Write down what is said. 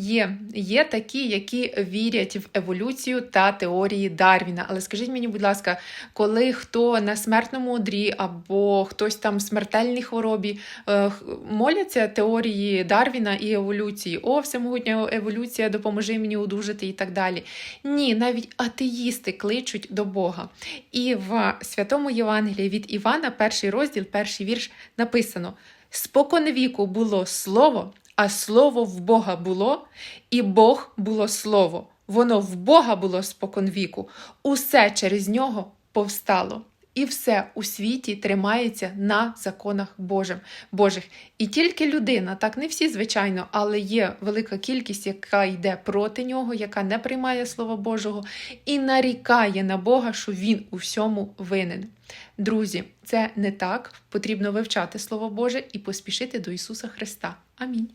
Є, є такі, які вірять в еволюцію та теорії Дарвіна. Але скажіть мені, будь ласка, коли хто на смертному одрі або хтось там в смертельній хворобі е, моляться теорії Дарвіна і еволюції, о, всемогутня еволюція, допоможи мені одужати і так далі. Ні, навіть атеїсти кличуть до Бога. І в святому Євангелії від Івана, перший розділ, перший вірш написано: Споконвіку було слово, а слово в Бога було, і Бог було слово. Воно в Бога було споконвіку. Усе через нього повстало. І все у світі тримається на законах Божим, Божих. І тільки людина, так не всі, звичайно, але є велика кількість, яка йде проти нього, яка не приймає Слово Божого і нарікає на Бога, що він у всьому винен. Друзі, це не так. Потрібно вивчати Слово Боже і поспішити до Ісуса Христа. Амінь.